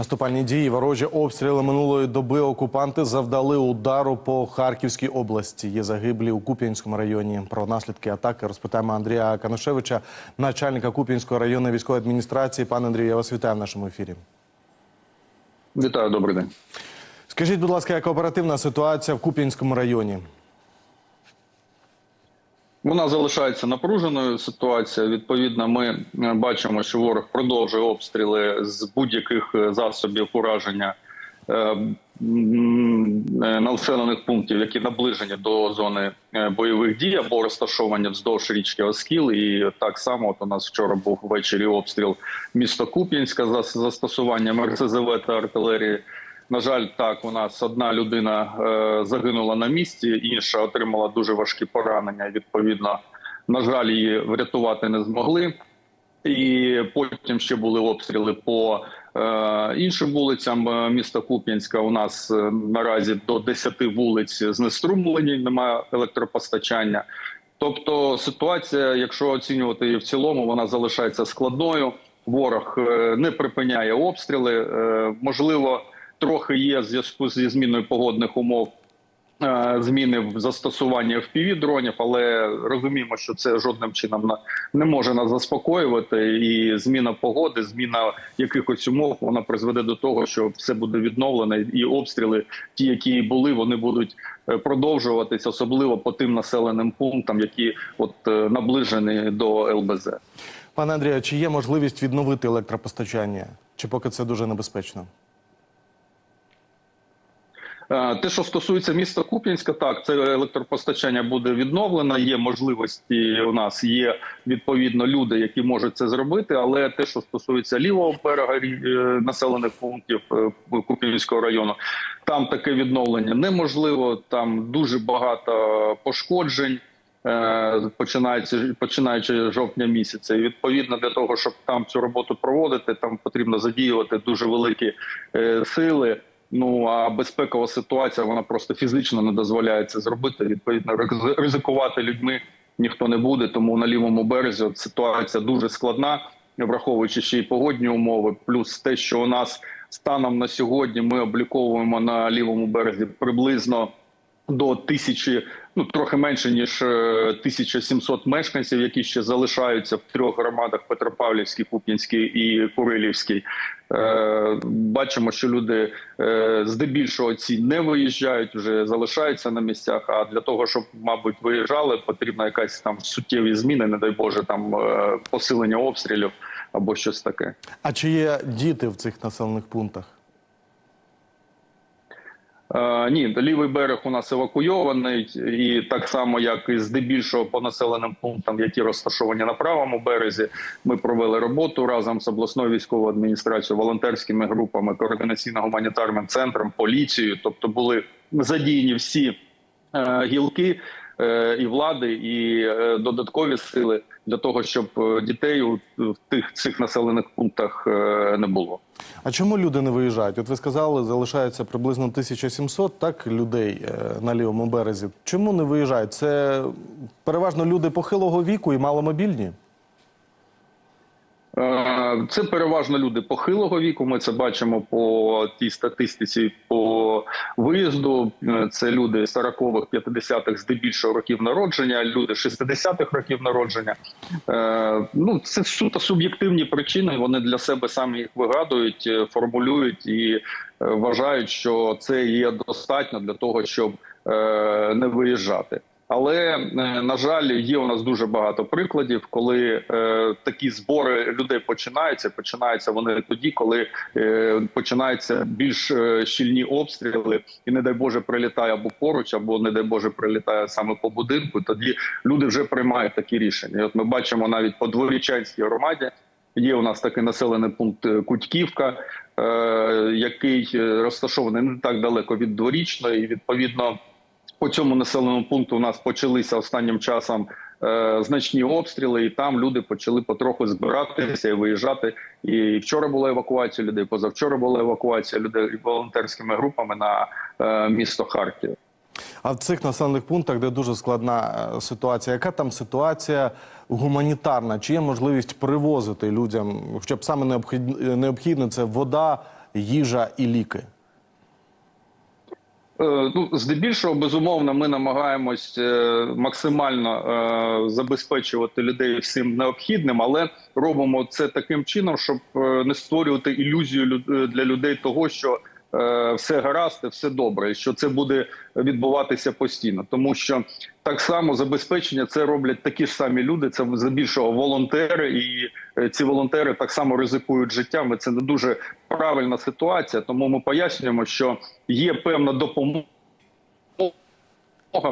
Наступальні дії, ворожі обстріли минулої доби окупанти завдали удару по Харківській області. Є загиблі у Куп'янському районі. Про наслідки атаки розпитаємо Андрія Канушевича, начальника Куп'янської районної військової адміністрації. Пане Андрію, я вас вітаю в нашому ефірі. Вітаю, добрий день. Скажіть, будь ласка, яка оперативна ситуація в Куп'янському районі? Вона залишається напруженою. Ситуація відповідно. Ми е, бачимо, що ворог продовжує обстріли з будь-яких е, засобів ураження е, населених пунктів, які наближені до зони бойових дій або розташовані вздовж річки Оскіл. І так само от у нас вчора був ввечері обстріл міста Куп'янська за застосуванням РСЗВ та артилерії. На жаль, так у нас одна людина е, загинула на місці, інша отримала дуже важкі поранення. Відповідно, на жаль, її врятувати не змогли. І потім ще були обстріли по е, іншим вулицям е, міста Куп'янська. У нас наразі до 10 вулиць знеструмлені, немає електропостачання. Тобто ситуація, якщо оцінювати її в цілому, вона залишається складною. Ворог не припиняє обстріли. Можливо, трохи є в зв'язку зі зміною погодних умов. е, Зміни в застосуванні fpv дронів, але розуміємо, що це жодним чином не може нас заспокоювати. І зміна погоди, зміна якихось умов, вона призведе до того, що все буде відновлено, і обстріли, ті, які були, вони будуть е, продовжуватись, особливо по тим населеним пунктам, які от е, наближені до ЛБЗ. Пане Андрію, чи є можливість відновити електропостачання? Чи поки це дуже небезпечно? Е, Те, що стосується міста Куп'янська, так це електропостачання буде відновлено. Є можливості у нас, є відповідно люди, які можуть це зробити. Але те, що стосується лівого берега е, населених пунктів е, Куп'янського району, там таке відновлення неможливо. Там дуже багато пошкоджень. Починаючи починаючи жовтня місяця, і відповідно для того, щоб там цю роботу проводити, там потрібно задіювати дуже великі сили. Ну а безпекова ситуація вона просто фізично не дозволяє це зробити. Відповідно, риз- ризикувати людьми ніхто не буде. Тому на лівому березі от ситуація дуже складна, враховуючи ще й погодні умови, плюс те, що у нас станом на сьогодні ми обліковуємо на лівому березі приблизно до тисячі, ну трохи менше ніж е, 1700 мешканців, які ще залишаються в трьох громадах: Петропавлівській, Куп'янській і Курилівській. Е, бачимо, що люди е, здебільшого ці не виїжджають, вже залишаються на місцях. А для того, щоб, мабуть, виїжджали, потрібна якась там суттєві зміни, не дай Боже, там е, посилення обстрілів або щось таке. А чи є діти в цих населених пунктах? Е, ні, лівий берег у нас евакуйований, і так само, як і здебільшого по населеним пунктам, які розташовані на правому березі, ми провели роботу разом з обласною військовою адміністрацією, волонтерськими групами, координаційно-гуманітарним центром, поліцією. Тобто були задіяні всі е, гілки е, і влади, і додаткові сили для того, щоб е, дітей у тих цих населених пунктах е, не було. А чому люди не виїжджають? От ви сказали, залишається приблизно 1700 так людей е, на лівому березі. Чому не виїжджають? Це переважно люди похилого віку і маломобільні. Це переважно люди похилого віку. Ми це бачимо по тій статистиці по виїзду. Це люди 40-х, 50-х, здебільшого років народження, люди 60-х років народження. Е, Ну це суто суб'єктивні причини. Вони для себе самі їх вигадують, е, формулюють і е, вважають, що це є достатньо для того, щоб не виїжджати. Але е, на жаль, є у нас дуже багато прикладів, коли е, такі збори людей починаються. Починаються вони тоді, коли е, починаються більш е, щільні обстріли, і не дай Боже прилітає або поруч, або не дай Боже прилітає саме по будинку. Тоді люди вже приймають такі рішення. І От ми бачимо навіть по дворічанській громаді. Є у нас такий населений пункт е, Кутьківка, е, який е, розташований не так далеко від дворічної, і відповідно. По цьому населеному пункту у нас почалися останнім часом е, значні обстріли, і там люди почали потроху збиратися і виїжджати. І вчора була евакуація людей. Позавчора була евакуація людей волонтерськими групами на е, місто Харків. А в цих населених пунктах, де дуже складна е, ситуація, яка там ситуація гуманітарна? Чи є можливість привозити людям, хоча б саме необхід- необхідне це вода, їжа і ліки? Е, Ну, здебільшого, безумовно, ми намагаємось е, максимально е, забезпечувати людей всім необхідним, але робимо це таким чином, щоб не створювати ілюзію для людей того, що все гаразд, і все добре, і що це буде відбуватися постійно, тому що так само забезпечення це роблять такі ж самі люди. Це здебільшого волонтери, і ці волонтери так само ризикують життям. І це не дуже правильна ситуація. Тому ми пояснюємо, що є певна допомога.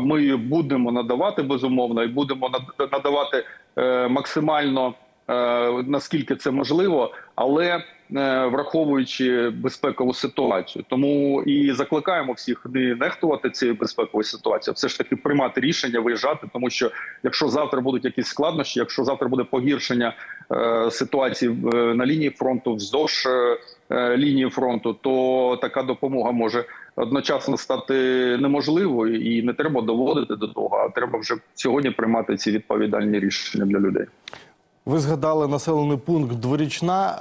Ми її будемо надавати безумовно, і будемо над- надавати е, максимально наскільки це можливо, але е, враховуючи безпекову ситуацію. Тому і закликаємо всіх не нехтувати цією безпековою ситуацією, все ж таки приймати рішення, виїжджати, тому що якщо завтра будуть якісь складнощі, якщо завтра буде погіршення е, ситуації на лінії фронту, вздовж е, е, лінії фронту, то така допомога може одночасно стати неможливою, і не треба доводити до того. А треба вже сьогодні приймати ці відповідальні рішення для людей. Ви згадали населений пункт Дворічна.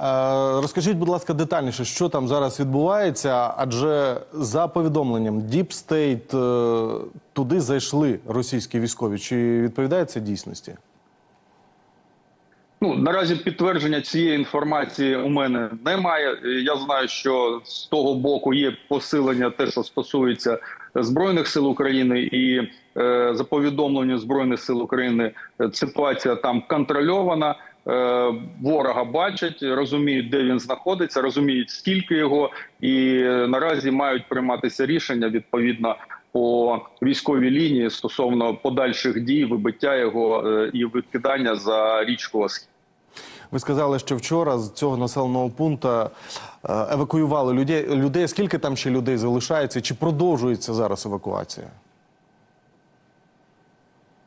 Е, Розкажіть, будь ласка, детальніше, що там зараз відбувається? Адже за повідомленням Deep State е, туди зайшли російські військові. Чи відповідає це дійсності? Ну наразі підтвердження цієї інформації у мене немає. Я знаю, що з того боку є посилення, те, що стосується збройних сил України, і е, за повідомленням збройних сил України ситуація там контрольована. Е, ворога бачать, розуміють, де він знаходиться, розуміють скільки його, і е, наразі мають прийматися рішення відповідно по військовій лінії стосовно подальших дій, вибиття його е, і викидання за річку Оскіл. Ви сказали, що вчора з цього населеного пункту е, евакуювали людей. людей. Скільки там ще людей залишається? Чи продовжується зараз евакуація?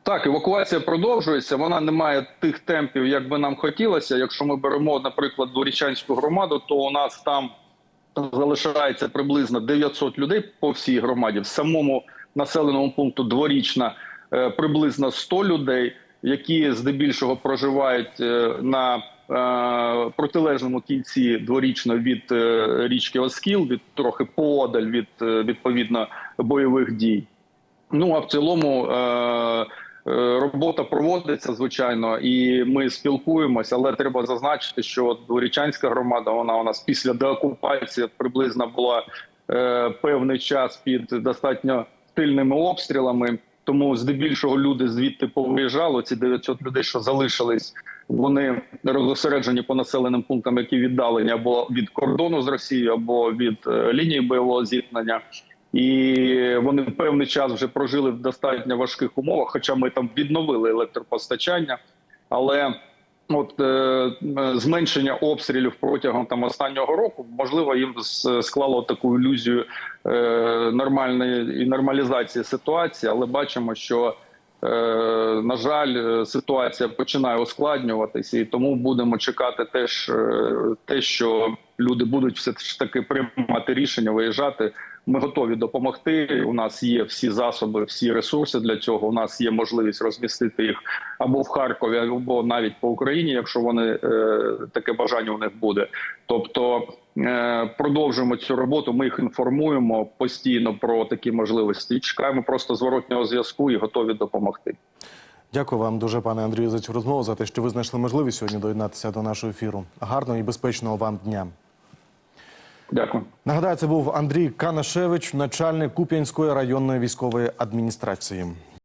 Так, евакуація продовжується. Вона не має тих темпів, як би нам хотілося. Якщо ми беремо, наприклад, Дворічанську громаду, то у нас там залишається приблизно 900 людей по всій громаді. В самому населеному пункту дворічна е, приблизно 100 людей, які здебільшого проживають е, на е, протилежному кінці дворічно від річки Оскіл, від трохи подаль від відповідно бойових дій. Ну а в цілому робота проводиться звичайно, і ми спілкуємося, але треба зазначити, що дворічанська громада вона у нас після деокупації приблизно була е, певний час під достатньо сильними обстрілами. Тому здебільшого люди звідти повиїжджали. Ці 900 людей, що залишились, вони розосереджені по населеним пунктам, які віддалені або від кордону з Росією, або від е, лінії бойового зіткнення і вони певний час вже прожили в достатньо важких умовах. Хоча ми там відновили електропостачання, але от е, зменшення обстрілів протягом там останнього року можливо їм склало таку ілюзію е, нормальної і нормалізації ситуації, але бачимо, що е, на жаль, е, ситуація починає ускладнюватися, і тому будемо чекати теж е, те, що люди будуть все ж таки приймати рішення виїжджати. Ми готові допомогти. У нас є всі засоби, всі ресурси для цього. У нас є можливість розмістити їх або в Харкові, або навіть по Україні, якщо вони е, таке бажання у них буде. Тобто е, продовжуємо цю роботу. Ми їх інформуємо постійно про такі можливості. Чекаємо просто зворотнього зв'язку і готові допомогти. Дякую вам дуже, пане Андрію, за цю розмову, за те, що ви знайшли можливість сьогодні доєднатися до нашого ефіру. Гарного і безпечного вам дня. Дякую. Нагадаю, це був Андрій Канашевич, начальник Куп'янської районної військової адміністрації.